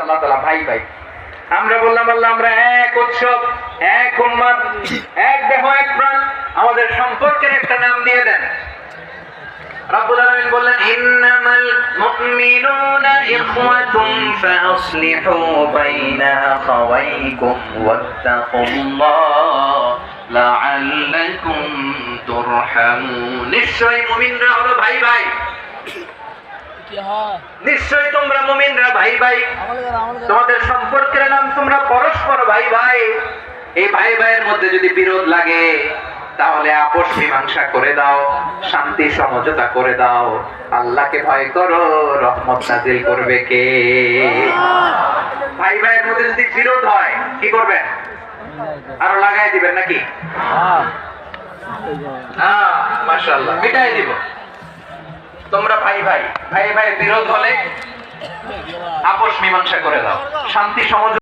আল্লাহ ভাই ভাই। আমরা বললাম আল্লাহ আমরা এক উৎসব এক এক দেহ এক প্রাণ আমাদের সম্পর্কের একটা নাম দিয়ে দেন। রব্বুল আলামিন বললেন ইন্নামাল মুমিনুনা ইখওয়াতুন ফাসলিহু বাইনা আখাওয়াইকুম ওয়াত্তাকুল্লাহ লাআল্লাকুম তুরহামুন। নিশ্চয়ই মুমিনরা হলো ভাই ভাই। নিশ্চয়ই তোমরা ভাই ভাই, তোমাদের সম্পর্কের নাম তোমরা পরস্পর ভাই ভাই। এই ভাই ভাইয়ের মধ্যে যদি বিরোধ লাগে, তাহলে আপোষ মীমাংসা করে দাও, শান্তি সমঝোতা করে দাও। আল্লাহকে ভয় করো, রহমত নাজিল করবে কে? ভাই ভাইয়ের মধ্যে যদি বিরোধ হয়, কি করবেন? আরও লাগাই দিবেন নাকি? হ্যাঁ মাশাআল্লাহ, মিটাই দিব। তোমরা ভাই ভাই ভাই ভাই বিরোধ হলে আপোষ মীমাংসা করে দাও। শান্তি সমঝোতা